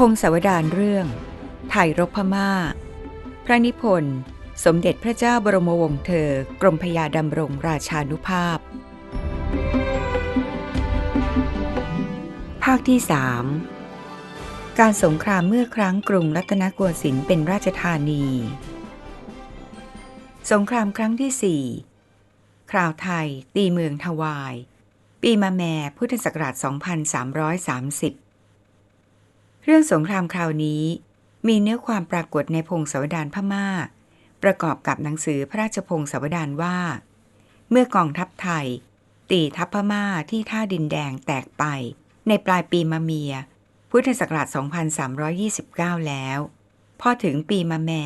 พงศาวดารเรื่องไทยรบพม่า พระนิพนธ์ สมเด็จพระเจ้าบรมวงศ์เธอ กรมพยาดำรงราชานุภาพ ภาคที่สามการสงครามเมื่อครั้งกรุงรัตนโกสินทร์เป็นราชธานี สงครามครั้งที่สี่คราวไทย ตีเมืองทวาย ปีมาแม่พุทธศักราช 2330 เรื่องสงครามคราวนี้ มีเนื้อความปรากฏในพงศาวดารพม่า ประกอบกับหนังสือพระราชพงศาวดารว่า เมื่อกองทัพไทย ตีทัพพม่าที่ท่าดินแดงแตกไป ในปลายปีมะเมีย พุทธศักราช 2329 แล้ว พอถึงปีมะแม่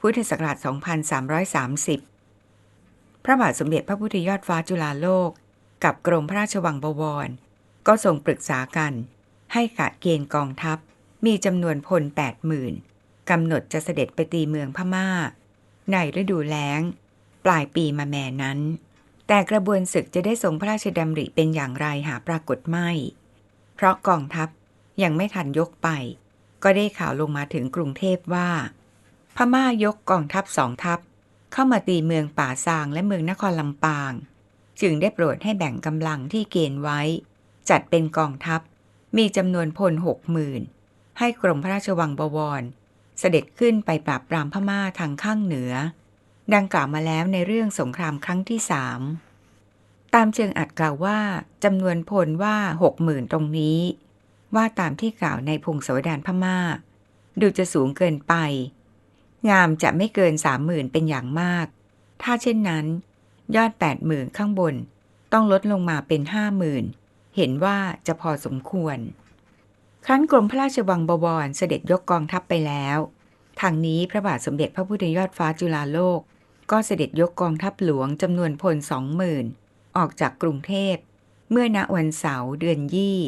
พุทธศักราช 2330 พระบาทสมเด็จพระพุทธยอดฟ้าจุฬาโลก กับกรมพระราชวังบวร ก็ทรงปรึกษากัน ให้กะเกณฑ์กองทัพ มีจำนวนพล80,000กำหนดจะเสด็จไปตีเมืองพม่า ในฤดูแล้ง ปลายปีมะแม่นั้น แต่กระบวนศึกจะได้ทรงพระราชดำริเป็นอย่างไรหาปรากฏไม่ เพราะกองทัพยังไม่ทันยกไป ก็ได้ข่าวลงมาถึงกรุงเทพว่า พม่ายกกองทัพสองทัพ เข้ามาตีเมืองป่าซางและเมืองนครลำปาง จึงได้โปรดให้แบ่งกำลังที่เกณฑ์ไว้ จัดเป็นกองทัพ มีจำนวนพลหกหมื่นให้กรมพระราชวังบวร เสด็จขึ้นไปปราบปรามพม่าทางข้างเหนือ ดังกล่าวมาแล้วในเรื่องสงครามครั้งที่สามตามเชิงอัดกล่าวว่าจำนวนพลว่าหกหมื่นตรงนี้ ว่าตามที่กล่าวในพงศาวดารพม่า ดูจะสูงเกินไป งามจะไม่เกินสามหมื่นเป็นอย่างมาก ถ้าเช่นนั้น ยอดแปดหมื่นข้างบน ต้องลดลงมาเป็นห้าหมื่น เห็นว่าจะพอสมควร ครั้นกรมพระราชวังบวรเสด็จยกกองทัพไปแล้ว ทางนี้พระบาทสมเด็จพระพุทธยอดฟ้าจุฬาโลก ก็เสด็จยกกองทัพหลวงจำนวนพลสองหมื่นออกจากกรุงเทพ เมื่อณวันเสาร์เดือนยี่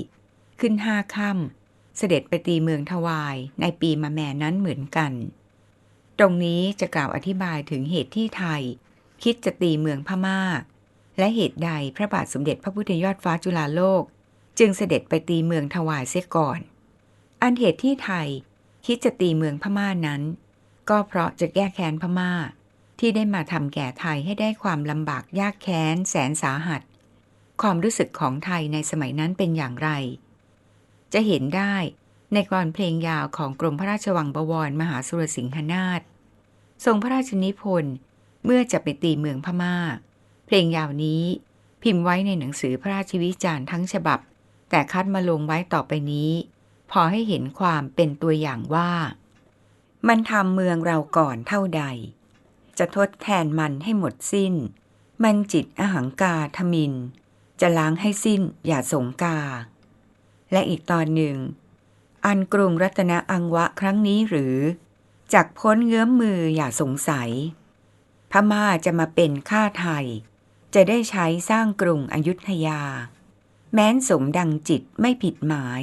ขึ้นห้าค่ำเสด็จไปตีเมืองทวายในปีมะแม่นั้นเหมือนกัน ตรงนี้จะกล่าวอธิบายถึงเหตุที่ไทย คิดจะตีเมืองพม่า และเหตุใดพระบาทสมเด็จพระพุทธยอดฟ้าจุฬาโลก จึงเสด็จไปตีเมืองทวายเสียก่อน อันเหตุที่ไทยคิดจะตีเมืองพม่านั้น ก็เพราะจะแก้แค้นพม่า ที่ได้มาทำแก่ไทยให้ได้ความลำบากยากแค้นแสนสาหัส ความรู้สึกของไทยในสมัยนั้นเป็นอย่างไร จะเห็นได้ในกรอนเพลงยาวของกรมพระราชวังบวรมหาสุรสิงหนาถทรงพระราชนิพนธ์เมื่อจะไปตีเมืองพม่า เพลงยาวนี้พิมพ์ไว้ในหนังสือพระราชวิจารณ์ทั้งฉบับ แต่คัดมาลงไว้ต่อไปนี้ พอให้เห็นความเป็นตัวอย่างว่า มันทำเมืองเราก่อนเท่าใด จะทดแทนมันให้หมดสิ้น มันจิตอหังกาทมิน จะล้างให้สิ้นอย่าสงกา และอีกตอนหนึ่ง อันกรุงรัตนอังวะครั้งนี้หรือ จากพ้นเงื้อมมืออย่าสงสัยพม่าจะมาเป็นข้าไทย จะได้ใช้สร้างกรุงอยุธยา แม้นสมดังจิตไม่ผิดหมาย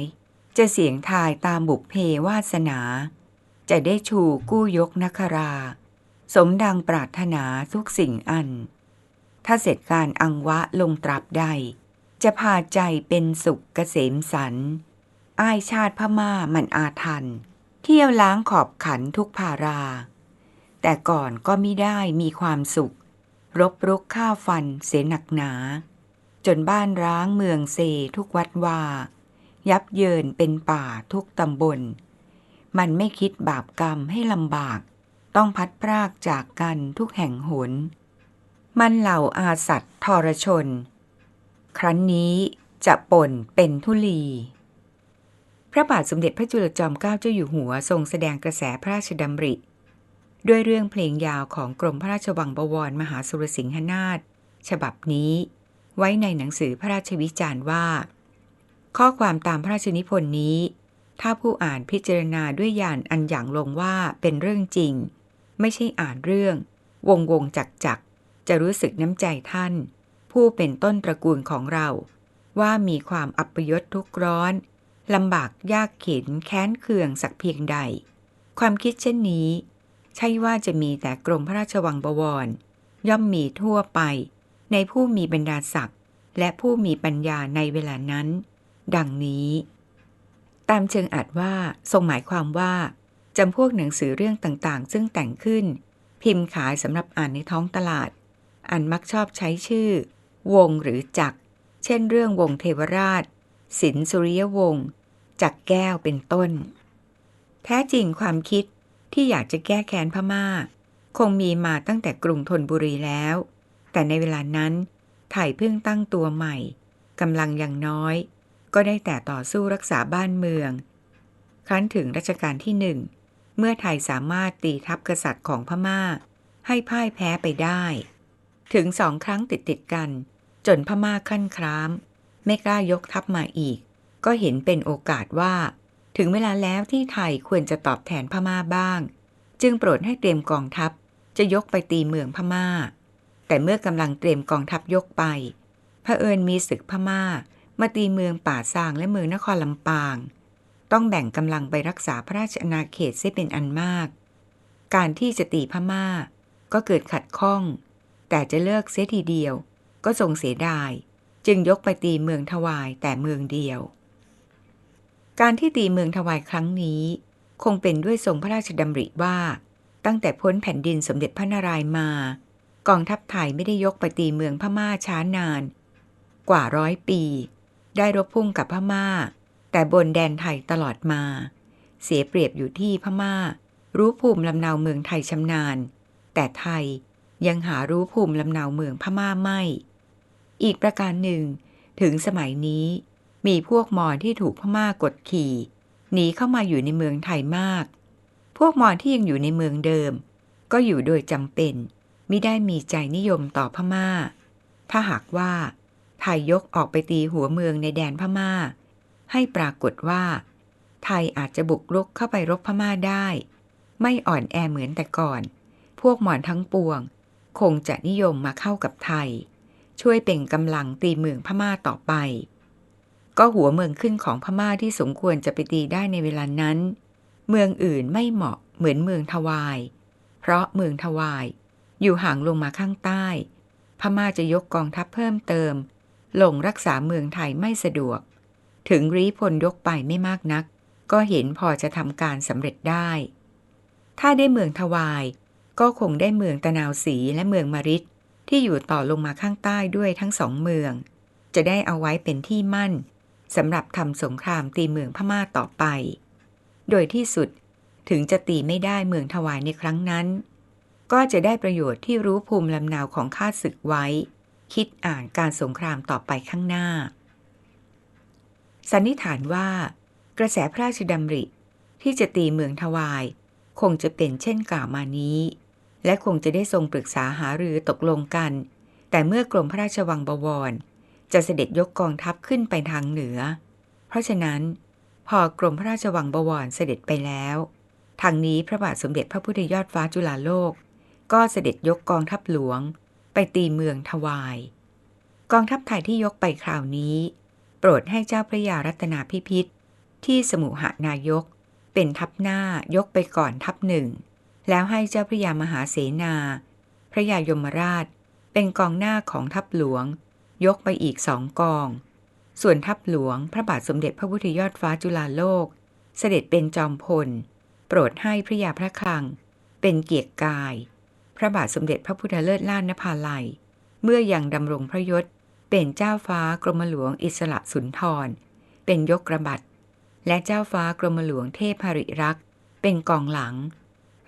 จะเสียงทายตามบุพเพวาสนา จะได้ชูกู้ยกนครา สมดังปรารถนาทุกสิ่งอัน ถ้าเสร็จการอังวะลงตรับใด จะพาใจเป็นสุขเกษมสันอ้ายชาติพม่ามันอาทัน เที่ยวล้างขอบขันทุกภารา แต่ก่อนก็ไมิได้มีความสุข รบรุกข้าฟันเสียหนักหนา จนบ้านร้างเมืองเซทุกวัดวายับเยินเป็นป่าทุกตำบล มันไม่คิดบาปกรรมให้ลำบาก ต้องพัดพรากจากกันทุกแห่งหน มันเหล่าอาสัตว์ทรชน ครั้นนี้จะป่นเป็นทุลี พระบาทสมเด็จพระจุลจอมเกล้าเจ้าอยู่หัวทรงแสดงกระแสพระราชดำริ ด้วยเรื่องเพลงยาวของกรมพระราชวังบวรมหาสุรสิงหนาถฉบับนี้ ไว้ในหนังสือพระราชวิจารณ์ว่า ข้อความตามพระราชนิพนธ์นี้ ถ้าผู้อ่านพิจารณาด้วยญาณอันอย่างลงว่าเป็นเรื่องจริง ไม่ใช่อ่านเรื่อง วงวงจักจักจะรู้สึกน้ำใจท่าน ผู้เป็นต้นตระกูลของเรา ว่ามีความอัปยศทุกข์ร้อนลำบากยากเข็นแค้นเคืองสักเพียงใด ความคิดเช่นนี้ ใช่ว่าจะมีแต่กรมพระราชวังบวร ย่อมมีทั่วไป ในผู้มีบรรดาศักดิ์และผู้มีปัญญาในเวลานั้น ดังนี้ ตามเชิงอาจว่าทรงหมายความว่าจำพวกหนังสือเรื่องต่างๆ ซึ่งแต่งขึ้น พิมพ์ขายสำหรับอ่านในท้องตลาด อันมักชอบใช้ชื่อ วงหรือจัก เช่นเรื่องวงเทวราชสินสุริยวงศ์จักแก้วเป็นต้น แท้จริงความคิด ที่อยากจะแก้แค้นพม่า คงมีมาตั้งแต่กรุงธนบุรีแล้ว แต่ในเวลานั้น ไทยเพิ่งตั้งตัวใหม่กำลังอย่างน้อย ก็ได้แต่ต่อสู้รักษาบ้านเมือง ครั้นถึงรัชกาลที่หนึ่ง เมื่อไทยสามารถตีทัพกษัตริย์ของพม่า ให้พ่ายแพ้ไปได้ ถึงสองครั้งติดติดกัน จนพม่าขั้นคราม ไม่กล้ายกทัพมาอีก ก็เห็นเป็นโอกาสว่า ถึงเวลาแล้วที่ไทยควรจะตอบแทนพม่าบ้าง จึงโปรดให้เตรียมกองทัพจะยกไปตีเมืองพม่า แต่เมื่อกำลังเตรียมกองทัพยกไปเผอิญมีศึกพม่า มาตีเมืองป่าซางและเมืองนครลำปาง ต้องแบ่งกำลังไปรักษาพระราชอาณาเขตเสียเป็นอันมาก การที่จะตีพม่า ก็เกิดขัดข้อง แต่จะเลิกเสียทีเดียว ก็ทรงเสียดาย จึงยกไปตีเมืองถวายแต่เมืองเดียว การที่ตีเมืองถวายครั้งนี้ คงเป็นด้วยทรงพระราชดำริว่า ตั้งแต่พ้นแผ่นดินสมเด็จพระนารายณ์มา กองทัพไทยไม่ได้ยกไปตีเมืองพม่าช้านาน กว่าร้อยปี ได้รบพุ่งกับพม่า แต่บนแดนไทยตลอดมา เสียเปรียบอยู่ที่พม่า รู้ภูมิลำเนาเมืองไทยชำนาญ แต่ไทยยังหารู้ภูมิลำเนาเมืองพม่าไม่ อีกประการหนึ่ง ถึงสมัยนี้ มีพวกมอญที่ถูกพม่ากดขี่หนีเข้ามาอยู่ในเมืองไทยมาก พวกมอญที่ยังอยู่ในเมืองเดิม ก็อยู่โดยจำเป็นไม่ได้มีใจนิยมต่อพม่า ถ้าหากว่าไทยยกออกไปตีหัวเมืองในแดนพม่า ให้ปรากฏว่า ไทยอาจจะบุกรุกเข้าไปรบพม่าได้ ไม่อ่อนแอเหมือนแต่ก่อน พวกมอญทั้งปวง คงจะนิยมมาเข้ากับไทย ช่วยเป็นกำลังตีเมืองพม่าต่อไป ก็หัวเมืองขึ้นของพม่าที่สมควรจะไปตีได้ในเวลานั้น เมืองอื่นไม่เหมาะเหมือนเมืองทวาย เพราะเมืองทวาย อยู่ห่างลงมาข้างใต้ พม่าจะยกกองทัพเพิ่มเติม ลงรักษาเมืองไทยไม่สะดวก ถึงรีพลยกไปไม่มากนัก ก็เห็นพอจะทำการสำเร็จได้ ถ้าได้เมืองทวาย ก็คงได้เมืองตะนาวศรีและเมืองมาริดที่อยู่ต่อลงมาข้างใต้ด้วยทั้งสองเมือง จะได้เอาไว้เป็นที่มั่น สำหรับทำสงครามตีเมืองพม่าต่อไป โดยที่สุดถึงจะตีไม่ได้เมืองทวายในครั้งนั้น ก็จะได้ประโยชน์ที่รู้ภูมิลำเนาของข้าศึกไว้ คิดอ่านการสงครามต่อไปข้างหน้า สันนิษฐานว่า กระแสพระราชดำริ ที่จะตีเมืองทวาย คงจะเป็นเช่นกล่าวมานี้ และคงจะได้ทรงปรึกษาหารือตกลงกัน แต่เมื่อกรมพระราชวังบวร จะเสด็จยกกองทัพขึ้นไปทางเหนือ เพราะฉะนั้น พอกรมพระราชวังบวรเสด็จไปแล้ว ทางนี้พระบาทสมเด็จพระพุทธยอดฟ้าจุฬาโลก ก็เสด็จยกกองทัพหลวง ไปตีเมืองทวาย กองทัพไทยที่ยกไปคราวนี้ โปรดให้เจ้าพระยารัตนาพิพิธที่สมุหนายก เป็นทัพหน้ายกไปก่อนทัพหนึ่ง แล้วให้เจ้าพระยามหาเสนา พระยายมราช เป็นกองหน้าของทัพหลวง ยกไปอีกสองกอง ส่วนทัพหลวงพระบาทสมเด็จพระพุทธยอดฟ้าจุฬาโลก เสด็จเป็นจอมพล โปรดให้พระยาพระคลัง เป็นเกียรติกาย พระบาทสมเด็จพระพุทธเลิศล้านนภาลัย เมื่อยังดำรงพระยศเป็นเจ้าฟ้ากรมหลวงอิสระสุนทร เป็นยกกระบัดและเจ้าฟ้ากรมหลวงเทพหริรักษ์ เป็นกองหลัง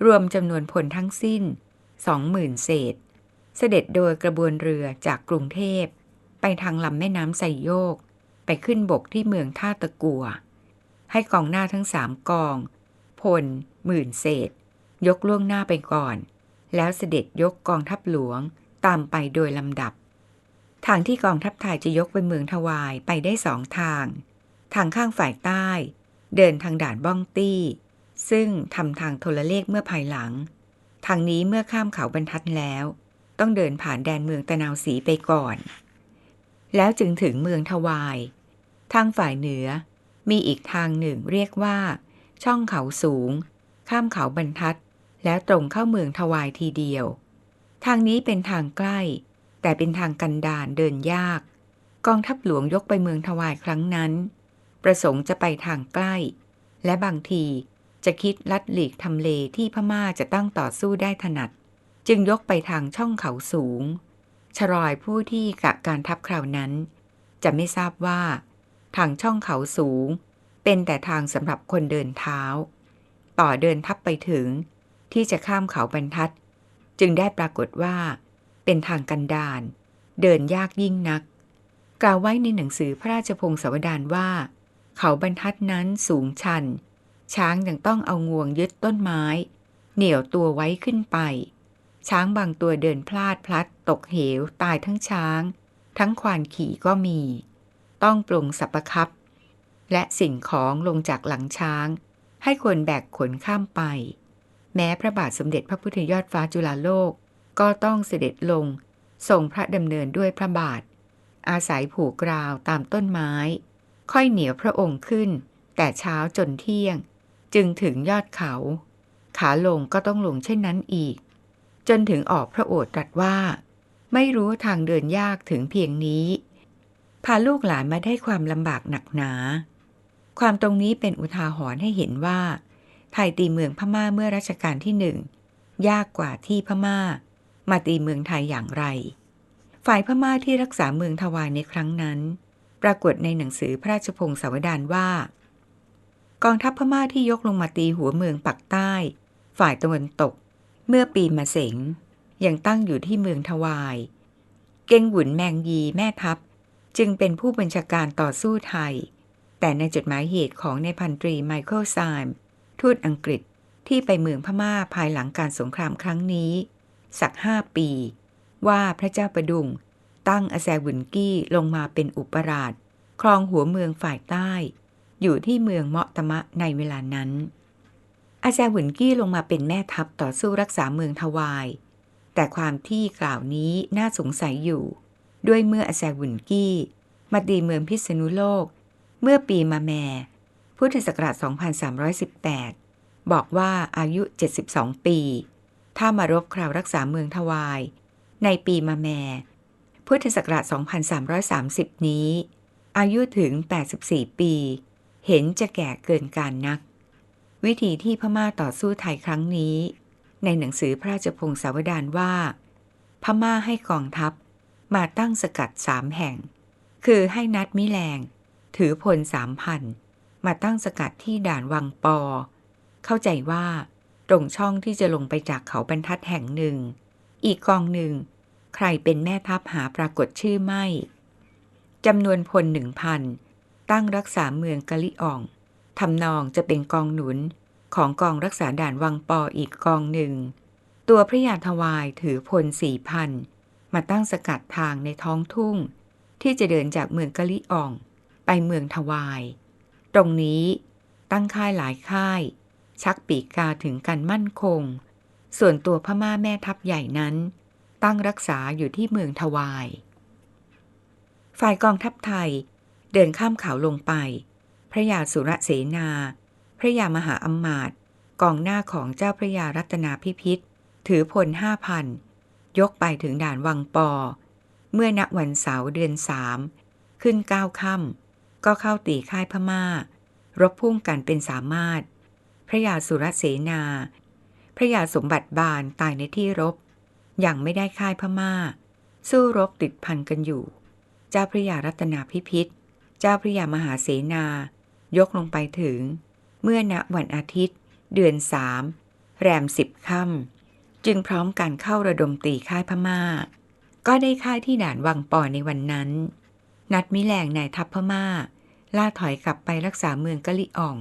รวมจำนวนพลทั้งสิ้นสองหมื่นเศษ เสด็จโดยกระบวนเรือจากกรุงเทพ ไปทางลำแม่น้ำไซโยก ไปขึ้นบกที่เมืองท่าตะกัว ให้กองหน้าทั้งสามกอง พล หมื่นเศษ ยกล่วงหน้าไปก่อน แล้วเสด็จยกกองทัพหลวงตามไปโดยลำดับ ทางที่กองทัพไทยจะยกไปเมืองทวายไปได้สองทาง ทางข้างฝ่ายใต้ เดินทางด่านบ้องตี้ ซึ่งทำทางโทรเลขเมื่อภายหลัง ทางนี้เมื่อข้ามเขาบรรทัดแล้ว ต้องเดินผ่านแดนเมืองตะนาวศรีไปก่อน แล้วจึงถึงเมืองทวาย ทางฝ่ายเหนือ มีอีกทางหนึ่งเรียกว่า ช่องเขาสูง ข้ามเขาบรรทัด แล้วตรงเข้าเมืองทวายทีเดียว ทางนี้เป็นทางใกล้ แต่เป็นทางกันดารเดินยาก กองทัพหลวงยกไปเมืองทวายครั้งนั้น ประสงค์จะไปทางใกล้ และบางทีจะคิดลัดหลีกทำเลที่พม่าจะตั้งต่อสู้ได้ถนัด จึงยกไปทางช่องเขาสูง ชรอยผู้ที่กะการทัพคราวนั้น จะไม่ทราบว่า ทางช่องเขาสูง เป็นแต่ทางสำหรับคนเดินเท้า ต่อเดินทัพไปถึง ที่จะข้ามเขาบรรทัด จึงได้ปรากฏว่า เป็นทางกันดารเดินยากยิ่งนัก กล่าวไว้ในหนังสือพระราชพงศาวดารว่า เขาบรรทัดนั้นสูงชัน ช้างยังต้องเอางวงยึดต้นไม้ เหนี่ยวตัวไว้ขึ้นไป ช้างบางตัวเดินพลาดพลัด ตกเหว ตายทั้งช้าง ทั้งควานขี่ก็มี ต้องปรงสับประคับ และสิ่งของลงจากหลังช้าง ให้คนแบกขนข้ามไป แม้พระบาทสมเด็จพระพุทธยอดฟ้าจุฬาโลก ก็ต้องเสด็จลงทรงพระดำเนินด้วยพระบาท อาศัยผูกราวตามต้นไม้ ค่อยเหนียวพระองค์ขึ้น แต่เช้าจนเที่ยง จึงถึงยอดเขา ขาลงก็ต้องลงเช่นนั้นอีก จนถึงออกพระโอษฐ์ตรัสว่า ไม่รู้ทางเดินยากถึงเพียงนี้ พาลูกหลานมาได้ความลำบากหนักหนา ความตรงนี้เป็นอุทาหรณ์ให้เห็นว่า ไทยตีเมืองพม่าเมื่อรัชกาลที่หนึ่งยากกว่าที่พม่า มาตีเมืองไทยอย่างไร ฝ่ายพม่าที่รักษาเมืองทวายในครั้งนั้น ปรากฏในหนังสือพระราชพงศาวดารว่า กองทัพพม่าที่ยกลงมาตีหัวเมืองปักใต้ ฝ่ายตะวันตก เมื่อปีมาเสงยังตั้งอยู่ที่เมืองทวาย เกงหวุนแมงยีแม่ทัพ จึงเป็นผู้บัญชาการต่อสู้ไทย แต่ในจดหมายเหตุของในพันตรีไมเคิลไซม์ทูตอังกฤษที่ไปเมืองพม่าภายหลังการสงครามครั้งนี้ สักห้าปี ว่าพระเจ้าประดุงตั้งอาแซวุนกี้ลงมาเป็นอุปราช ครองหัวเมืองฝ่ายใต้ อยู่ที่เมืองเมาะตะมะในเวลานั้น อาแซวุนกี้ลงมาเป็นแม่ทัพต่อสู้รักษาเมืองทวาย แต่ความที่กล่าวนี้น่าสงสัยอยู่ ด้วยเมื่ออาแซวุนกี้มาตีเมืองพิษณุโลก เมื่อปีมาแม่พุทธศักราช 2318 บอกว่าอายุ 72 ปี ถ้ามารบคราวรักษาเมืองทวาย ในปีมาแม่พุทธศักราช 2330 นี้ อายุถึง 84 ปี เห็นจะแก่เกินการนัก วิธีที่พม่าต่อสู้ไทยครั้งนี้ ในหนังสือพระราชพงศาวดารว่า พม่าให้กองทัพมาตั้งสกัดสามแห่ง คือให้นัดมิแลงถือพลสามพันมาตั้งสกัดที่ด่านวังปอ เข้าใจว่า ตรงช่องที่จะลงไปจากเขาบรรทัดแห่งหนึ่ง อีกกองหนึ่ง ใครเป็นแม่ทัพหาปรากฏชื่อไม่จำนวนพลหนึ่งพันตั้งรักษาเมืองกะลิอ่อง ทำนองจะเป็นกองหนุนของกองรักษาด่านวังปออีกกองหนึ่ง ตัวพระยาทวายถือพลสี่พันมาตั้งสกัดทางในท้องทุ่ง ที่จะเดินจากเมืองกะลิอ่อง ไปเมืองทวาย ตรงนี้ตั้งค่ายหลายค่าย ชักปีกกาถึงกันมั่นคง ส่วนตัวพม่าแม่ทัพใหญ่นั้น ตั้งรักษาอยู่ที่เมืองทวาย ฝ่ายกองทัพไทยเดินข้ามเขาลงไป พระยาสุรเสนา พระยามหาอำมาตย์กองหน้าของเจ้าพระยารัตนาพิพิธถือพลห้าพันยกไปถึงด่านวังปอ เมื่อณวันเสาร์เดือนสามขึ้นเก้าค่ำก็เข้าตีค่ายพมา่า รบพุ่งกันเป็นสามารถ พระยาสุรเสนา พระยาสมบัติบานตายในที่รบ ยังไม่ได้ค่ายพมา่า สู้รบติดพันกันอยู่ เจ้าพระยารัตนาพิพิธเจ้าพระยามหาเสนา ยกลงไปถึง เมื่อณวันอาทิตย์ เดือนสามแรมสิบค่ำจึงพร้อมกันเข้าระดมตีค่ายพมา่า ก็ได้ค่ายที่ด่านวังปอในวันนั้น นัดมิแลงนายทัพพมา่า ล่าถอยกลับไปรักษาเมืองกะลิอ่อง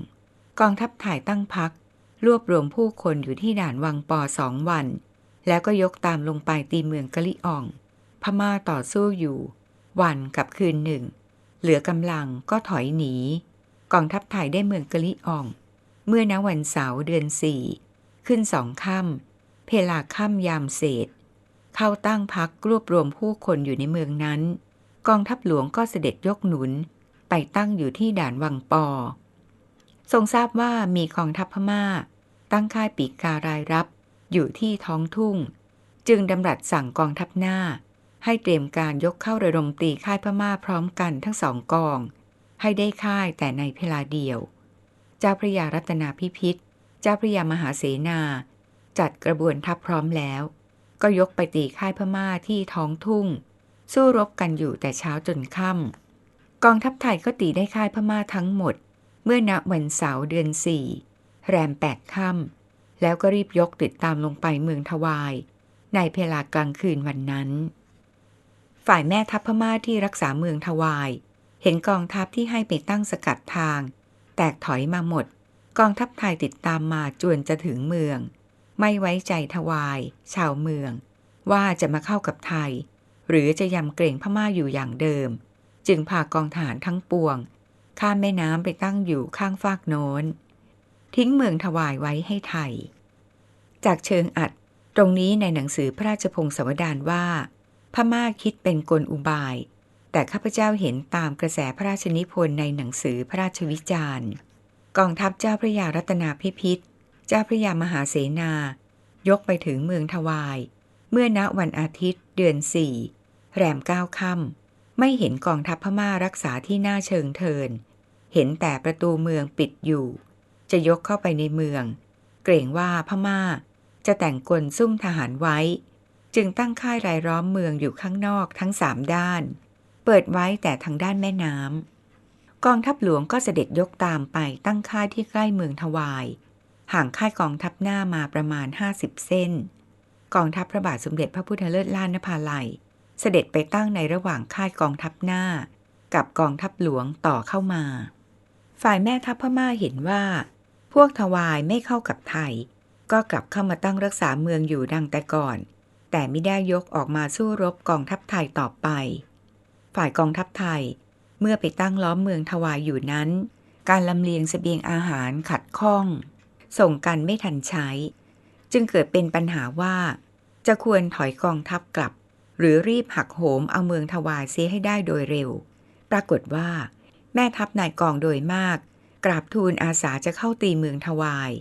กองทัพถ่ายตั้งพัก รวบรวมผู้คนอยู่ที่ด่านวังปอสองวัน แล้วก็ยกตามลงไปตีเมืองกะลิอ่อง พม่าต่อสู้อยู่ วันกับคืนหนึ่ง เหลือกำลังก็ถอยหนี กองทัพไทยได้เมืองกะลิอ่อง เมื่อณวันเสาร์เดือนสี่ขึ้นสองค่ำเพลาค่ำยามเศษ เข้าตั้งพักรวบรวมผู้คนอยู่ในเมืองนั้น กองทัพหลวงก็เสด็จยกหนุนไปตั้งอยู่ที่ด่านวังปอ ทรงทราบว่ามีกองทัพพม่า ตั้งค่ายปีกการายรับ อยู่ที่ท้องทุ่ง จึงดำรัสสั่งกองทัพหน้า ให้เตรียมการยกเข้าระดมตีค่ายพม่าพร้อมกันทั้งสองกอง ให้ได้ค่ายแต่ในเพลาเดียว เจ้าพระยารัตนาพิพิธ เจ้าพระยามหาเสนา จัดกระบวนทัพพร้อมแล้ว ก็ยกไปตีค่ายพม่าที่ท้องทุ่ง สู้รบกันอยู่แต่เช้าจนค่ำกองทัพไทยก็ตีได้ค่ายพม่าทั้งหมด เมื่อณวันเสาร์เดือนสี่แรมแปดค่ำแล้วก็รีบยกติดตามลงไปเมืองทวาย ในเวลากลางคืนวันนั้น ฝ่ายแม่ทัพพม่าที่รักษาเมืองทวาย เห็นกองทัพที่ให้ไปตั้งสกัดทาง แตกถอยมาหมด กองทัพไทยติดตามมาจวนจะถึงเมือง ไม่ไว้ใจทวาย ชาวเมือง ว่าจะมาเข้ากับไทย หรือจะยำเกรงพม่าอยู่อย่างเดิม จึงพากองทหารทั้งปวง ข้ามแม่น้ำไปตั้งอยู่ข้างฟากโน้น ทิ้งเมืองทวายไว้ให้ไทย จากเชิงอัดตรงนี้ในหนังสือพระราชพงศาวดารว่า พม่าคิดเป็นกลอุบาย แต่ข้าพเจ้าเห็นตามกระแสพระราชนิพนธ์ในหนังสือพระราชวิจารณ์ กองทัพเจ้าพระยารัตนาพิพิธเจ้าพระยามหาเสนา ยกไปถึงเมืองทวาย เมื่อณวันอาทิตย์เดือนสี่แรมเก้าค่ำไม่เห็นกองทัพพม่ารักษาที่หน้าเชิงเทิน เห็นแต่ประตูเมืองปิดอยู่ จะยกเข้าไปในเมือง เกรงว่าพม่าจะแต่งกลซุ่มทหารไว้ จึงตั้งค่ายรายล้อมเมืองอยู่ข้างนอกทั้งสามด้าน เปิดไว้แต่ทางด้านแม่น้ำกองทัพหลวงก็เสด็จยกตามไปตั้งค่ายที่ใกล้เมืองทวาย ห่างค่ายกองทัพหน้ามาประมาณ 50 เส้น กองทัพพระบาทสมเด็จพระพุทธเลิศล้านนภาลัย เสด็จไปตั้งในระหว่างค่ายกองทัพหน้า กับกองทัพหลวงต่อเข้ามา ฝ่ายแม่ทัพพม่าเห็นว่า พวกทวายไม่เข้ากับไทย ก็กลับเข้ามาตั้งรักษาเมืองอยู่ดังแต่ก่อน แต่ไม่ได้ยกออกมาสู้รบกองทัพไทยต่อไป ฝ่ายกองทัพไทย เมื่อไปตั้งล้อมเมืองทวายอยู่นั้น การลำเลียงสเสบียงอาหารขัดข้อง ส่งกันไม่ทันใช้ จึงเกิดเป็นปัญหาว่า จะควรถอยกองทัพกลับ หรือรีบหักโหมเอาเมืองทวายเสียให้ได้โดยเร็ว ปรากฏว่า แม่ทัพนายกองโดยมาก กราบทูลอาสาจะเข้าตีเมืองทวาย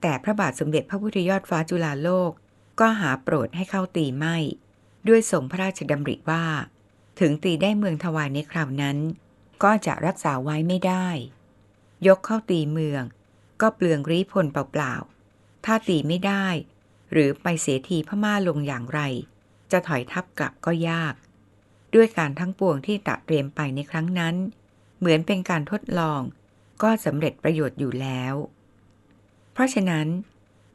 แต่พระบาทสมเด็จพระพุทธยอดฟ้าจุฬาโลกก็หาโปรดให้เข้าตีไม่ ด้วยทรงพระราชดำริว่า ถึงตีได้เมืองทวายในคราวนั้น ก็จะรักษาไว้ไม่ได้ ยกเข้าตีเมือง ก็เปลืองรีพลเปล่าๆ ถ้าตีไม่ได้ หรือไปเสียทีพม่าลงอย่างไร จะถอยทัพกลับก็ยาก ด้วยการทั้งปวงที่ตะเตรียมไปในครั้งนั้น เหมือนเป็นการทดลอง ก็สำเร็จประโยชน์อยู่แล้ว เพราะฉะนั้น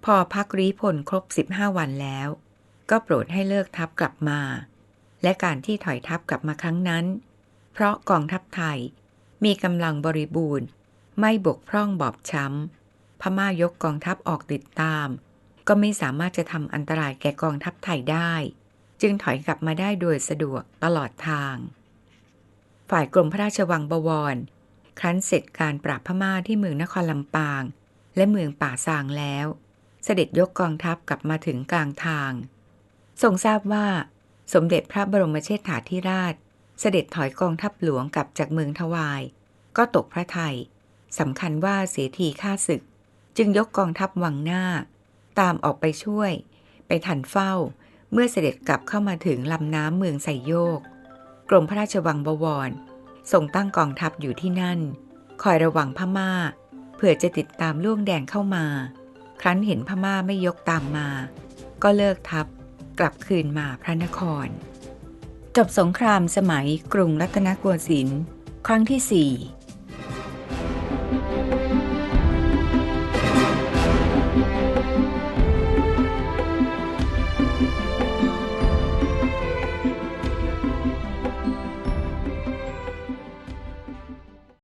พอพักรีพลครบ 15 วันแล้ว ก็โปรดให้เลิกทัพกลับมา และการที่ถอยทัพกลับมาครั้งนั้น เพราะกองทัพไทยมีกำลังบริบูรณ์ ไม่บกพร่องบอบช้ำ พม่ายกกองทัพออกติดตาม ก็ไม่สามารถจะทำอันตรายแก่กองทัพไทยได้ จึงถอยกลับมาได้โดยสะดวกตลอดทาง ฝ่ายกรมพระราชวังบวร ครั้นเสร็จการปราบพม่าที่เมืองนครลำปาง และเมืองป่าซางแล้ว เสด็จยกกองทัพกลับมาถึงกลางทางทรงทราบว่า สมเด็จพระบรมเชษฐาธิราช เสด็จถอยกองทัพหลวงกลับจากเมืองทวาย ก็ตกพระไทยสำคัญว่าเสียทีฆ่าศึก จึงยกกองทัพวังหน้า ตามออกไปช่วย ไปทันเฝ้า เมื่อเสด็จกลับเข้ามาถึงลำน้ำเมืองไซโยก กรมพระราชวังบวรทรงตั้งกองทัพอยู่ที่นั่น คอยระวังพม่า เผื่อจะติดตามล่วงแดงเข้ามา ครั้นเห็นพม่าไม่ยกตามมา ก็เลิกทัพ กลับคืนมาพระนคร จบสงครามสมัยกรุงรัตนโกสินทร์ครั้งที่สี่